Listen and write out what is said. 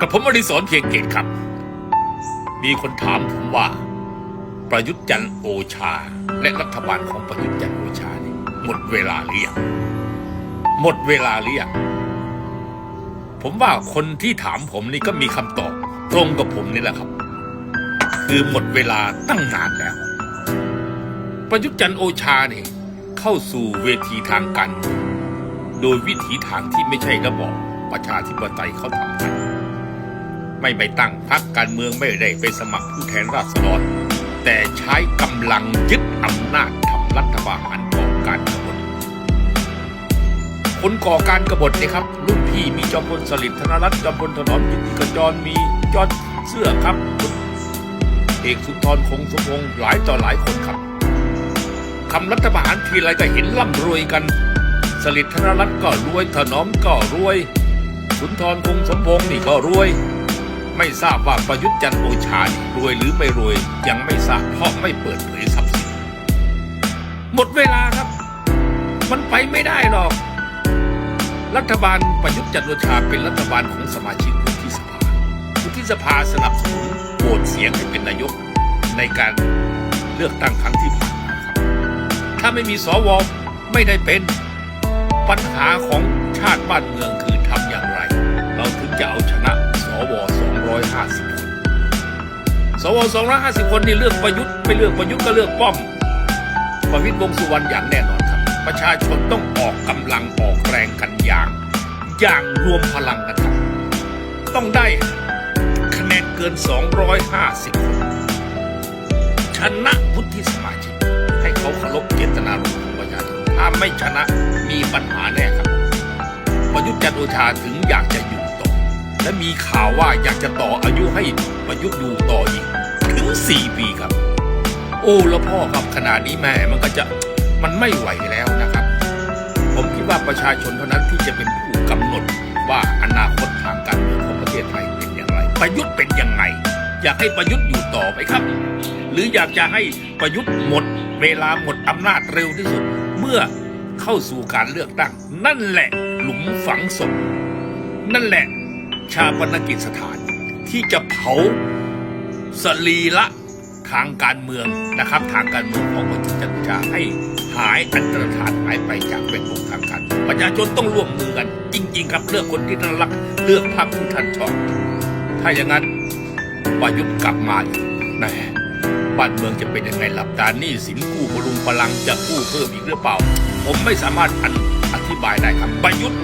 กับผมอดิศรเพียงเกตครับ มีคนถามผมว่า ประยุทธ์จันทร์โอชา และรัฐบาลของประยุทธ์จันทร์โอชานี่หมดเวลาหรือยังหมดเวลาหรือยังผมว่าคนที่ถามผมนี่ก็มีคำตอบตรงกับผมนี่แหละครับ คือหมดเวลาตั้งนานแล้ว ประยุทธ์จันทร์โอชาเนี่ยเข้าสู่เวทีทางการโดยวิถีทางที่ไม่ใช่ระบอบ ประชาธิปไตยเขาทำกันไม่ไปตั้งพรรคการเมืองไม่ได้ไปสมัครผู้แทนราษฎร แต่ใช้กำลังยึดอำนาจทำรัฐประหารก่อการกบฏคนก่อการกบฏเนี่ยครับรุ่นพี่มีจอมพลสฤษดิ์ธนรัตน์จอมพลถนอมกิติกจรมียอดเสื้อครับเอกสุนทรคงสมพงษ์หลายต่อหลายคนครับทำรัฐประหารทีไรก็เห็นร่ำรวยกันสฤษดิ์ธนรัตน์ก็รวยถนอมก็รวย สุนทรคงสมพงษ์นี่ก็รวย ไม่ทราบว่าประยุทธ์จันทร์โอชานี่รวยหรือไม่รวย ยังไม่ทราบเพราะไม่เปิดเผยทรัพย์สินหมดเวลาครับ มันไปไม่ได้หรอก รัฐบาลประยุทธ์จันทร์โอชาเป็นรัฐบาลของสมาชิกวุฒิสภาวุฒิสภาสนับสนุนโหวตเสียงให้เป็นนายกในการเลือกตั้งครั้งที่ผ่านมาครับ ถ้าไม่มีสวไม่ได้เป็น ปัญหาของชาติบ้านเมืองคือ จะเอาชนะสว250คนสว250 คนนี่เลือกประยุทธ์ไม่เลือกประยุทธ์ก็เลือกป้อม ประวิตรวงสุวรรณอย่างแน่นอนครับ ประชาชนต้องออกกำลังออกแรงกันอย่าง อย่างรวมพลังกันครับ ต้องได้คะแนนเกิน 250คนชนะวุฒิสมาชิกให้เขาเคารพเจตนารมณ์ของประชาชนถ้าไม่ชนะมีปัญหาแน่ครับ ประยุทธ์จันโอชาถึงอยากจะอยู่ และมีข่าวว่าอยากจะต่ออายุให้ประยุทธ์อยู่ต่ออีก ถึง 4 ปีครับ โอ้แล้วพ่อครับขนาดนี้แม่มันก็จะมันไม่ไหวแล้วนะครับ ผมคิดว่าประชาชนเท่านั้นที่จะเป็นผู้กำหนดว่าอนาคตทางการเมืองของประเทศไทยเป็นอย่างไร ประยุทธ์เป็นยังไง อยากให้ประยุทธ์อยู่ต่อไหมครับ หรืออยากจะให้ประยุทธ์หมด เวลาหมดอำนาจเร็วที่สุด เมื่อเข้าสู่การเลือกตั้ง นั่นแหละหลุมฝังศพนั่นแหละ ชาปนกิจสถาน ที่จะเผาสรีละทางการเมืองนะครับ ทางการเมืองของประยุทธ์จันทร์ชาให้หายอันตรธานหายไปจากเป็นวงทางการเมืองประชาชนต้องร่วมมือกัน จริง ๆ ครับเลือกคนที่ท่ารักเลือกพรรคที่ท่านชอบ ถ้าอย่างนั้นประยุทธ์กลับมาอีกแหม่บ้านเมืองจะเป็นยังไงหลับตาหนี้สินกู้พลุงพลังจะกู้เพิ่มอีกหรือเปล่า ผมไม่สามารถอธิบายได้ครับประยุทธ์